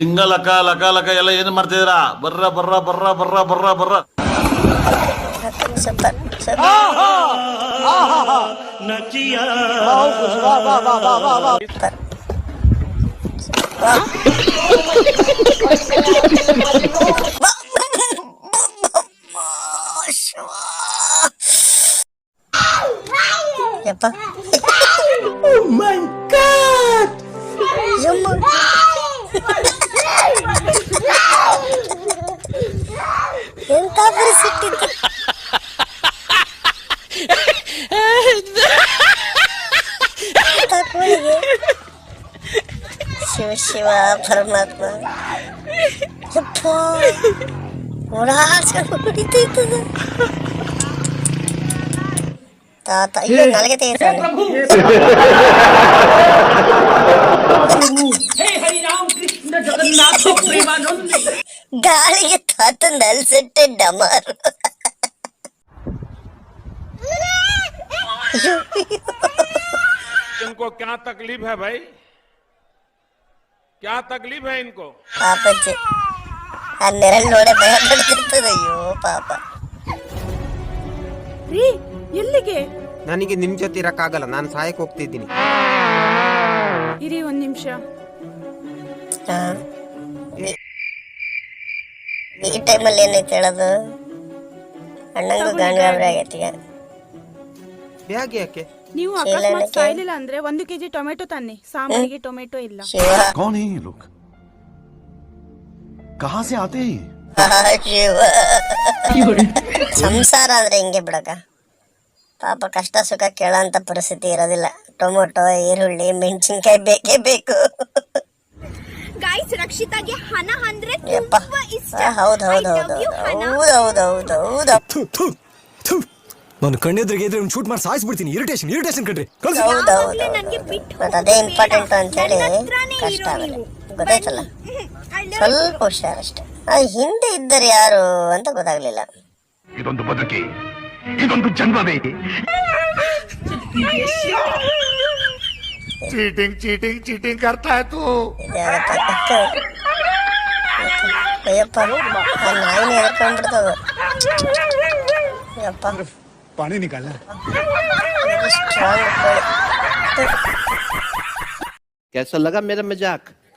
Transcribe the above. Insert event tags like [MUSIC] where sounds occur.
ಹಿಂಗ ಲಕ ಲಕ ಲಕ ಎಲ್ಲ ಏನ್ ಮಾಡ್ತಿದ್ದೀರಾ ಬರ್ರ ಬರ್ರ ಬರ್ರ ಬರ್ರ ಬರ್ರ ಬರ್ರ ಸೂಪರ್ ಸೂಪರ್ ಸೂಪರ್ ಯಪ್ಪ சிவ சிவா பரமாத்மா எப்போ ஒரு ஆசை గాలికి తాత నలిసెట్టే డమారు इनको क्या तकलीफ है भाई क्या तकलीफ है इनको ಪಾಪಚ್ಚಿ ಆ ನೆರಳು ನೋಡೆ ಭಯ ಪಡ್ತಿರ್ತದೆ ಅಯ್ಯೋ ಪಾಪ ರೀ ಎಲ್ಲಿಗೆ ನನಗೆ ನಿಮ್ ಜೊತೆ ಇರಕ್ಕಾಗಲ್ಲ ನಾನು ಸಹಾಯಕ್ಕೆ ಹೋಗ್ತಿದ್ದೀನಿ ಇರಿ ಒಂದ್ ನಿಮಿಷ ಹಾ. ಈ- ಈ ಟೈಮಲ್ಲಿ ಏನೈತೆ ಹೇಳೋದು ಅಣ್ಣಂಗೂ ಗಾಂಡ್ಗಾಬ್ರಿ ಆಗೈತಿ ಈಗ ಹೇಗೆ ಯಾಕೆ ನೀವು ಚೀಲನಕ್ಕೆ- ಅಕಸ್ಮಾತ್ ಸಾಯ್ಲಿಲ್ಲ ಅಂದ್ರೆ ಒಂದು ಕೆಜಿ ಟೊಮೆಟೊ ತನ್ನಿ ಸಾಂಬಾರಿಗೆ ಟೊಮೆಟೊ ಇಲ್ಲ ಶಿವ कौन है ये लोग कहां से आते हैं ये ಆ, ಶಿವ ಸಂಸಾರ ಅಂದ್ರೆ ಹಿಂಗೆ ಬಿಡಕ ಪಾಪ ಕಷ್ಟ ಸುಖ ಕೇಳೋಂತ ಪರಿಸ್ಥಿತಿ ಇರೋದಿಲ್ಲ ಟೊಮೊಟೊ ಈರುಳ್ಳಿ ಮೆಣಸಿನ್ಕಾಯಿ ಬೇಕೇ ಬೇಕು ಗಾಯ್ಸ್ ರಕ್ಷಿತಾಗೆ ಹಣ ಅಂದ್ರೆ ಯಪ್ಪ ತುಂಬಾ ಇಷ್ಟ ಹೌದು ಹೌದು I ಹೌದು love you, ಹಣ. ಹೌದು ಹೌದು ಹೌದು ಹೌದು ಥು, ಥು, ಥು. ನನ್ನ ಕಣ್ಣೆದ್ರಿಗೆ ಇದ್ರೆ ಶೂಟ್ ಮಾಡಿ ಸಾಯಿಸ್ಬಿಡ್ತೀನಿ. ಇರಿಟೇಷನ್ ಇರಿಟೇಷನ್ ಕಣ್ರಿ. ಕಳ್ಸಿ. ಹೌದೌದು ಮತ್ತೆ ಅದೇ ಇಂಪಾರ್ಟೆಂಟ್ ಅಂತ ಹೇಳಿ ಕಷ್ಟ ಆಗಲ್ಲ ಗೊತ್ತಾಯ್ತಲ್ಲ? [LAUGHS] ಸ್ವಲ್ಪ ಹುಷಾರಷ್ಟೇ. ಅದು ಹಿಂದೆ ಇದ್ದರೆ ಯಾರು ಅಂತ ಗೊತ್ತಾಗ್ಲಿಲ್ಲ. ಇದೊಂದು ಬದುಕಿ. ಇದೊಂದು ಜನ್ಮವೇ. ಚೀಟಿಂಗ್ ಚೀಟಿಂಗ್ ಚೀಟಿಂಗ್ ಕರ್ತಾ ಇತ್ತು ಅಯ್ಯಪ್ಪ ನಾಯಿನ ಹೇಳ್ಕೊಂಡ್ಬಿಡ್ತದ ಯಪ್ಪ पानी निकालना। अच्छा, अच्छा। कैसा लगा मेरा मज़ाक?